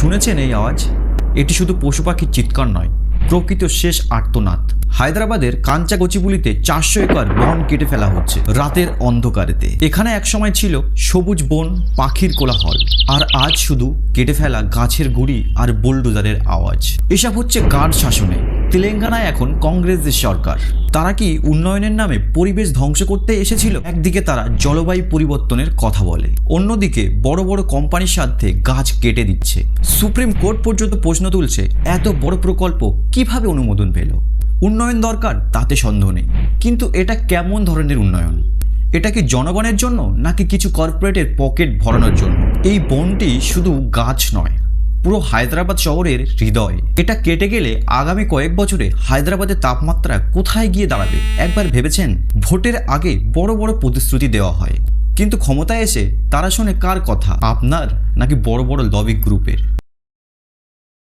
শুনেছেন এই আওয়াজ? এটি শুধু পশু পাখির চিৎকার নয়, প্রকৃত শেষ আর্তনাদ। হায়দ্রাবাদের কাঞ্চা গচিপুলিতে চারশো একর বন কেটে ফেলা হচ্ছে রাতের অন্ধকারেতে। এখানে একসময় ছিল সবুজ বন, পাখির কোলাহল। আর আজ শুধু কেটে ফেলা গাছের গুড়ি আর বুলডোজারের আওয়াজ। এসব হচ্ছে গাঢ় শাসনে। তেলেঙ্গানায় এখন কংগ্রেসের সরকার। তারা কি উন্নয়নের নামে পরিবেশ ধ্বংস করতে এসেছিল? একদিকে তারা জলবায়ু পরিবর্তনের কথা বলে। অন্যদিকে বড় বড় কোম্পানির সাথে গাছ কেটে দিচ্ছে। সুপ্রিম কোর্ট পর্যন্ত প্রশ্ন তুলছে, এত বড় প্রকল্প কীভাবে অনুমোদন পেল? উন্নয়ন দরকার, তাতে সন্দেহ নেই। কিন্তু এটা কেমন ধরনের উন্নয়ন? এটা কি জনগণের জন্য, নাকি কিছু কর্পোরেটের পকেট ভরানোর জন্য? এই বনটি শুধু গাছ নয়, পুরো হায়দ্রাবাদ শহরের হৃদয়। এটা কেটে গেলে আগামী কয়েক বছরে হায়দ্রাবাদের তাপমাত্রা কোথায় গিয়ে দাঁড়াবে, একবার ভেবেছেন? ভোটের আগে বড় বড় প্রতিশ্রুতি দেওয়া হয়। কিন্তু ক্ষমতায় এসে তারা শোনে কার কথা, আপনার নাকি বড় বড় লবি গ্রুপের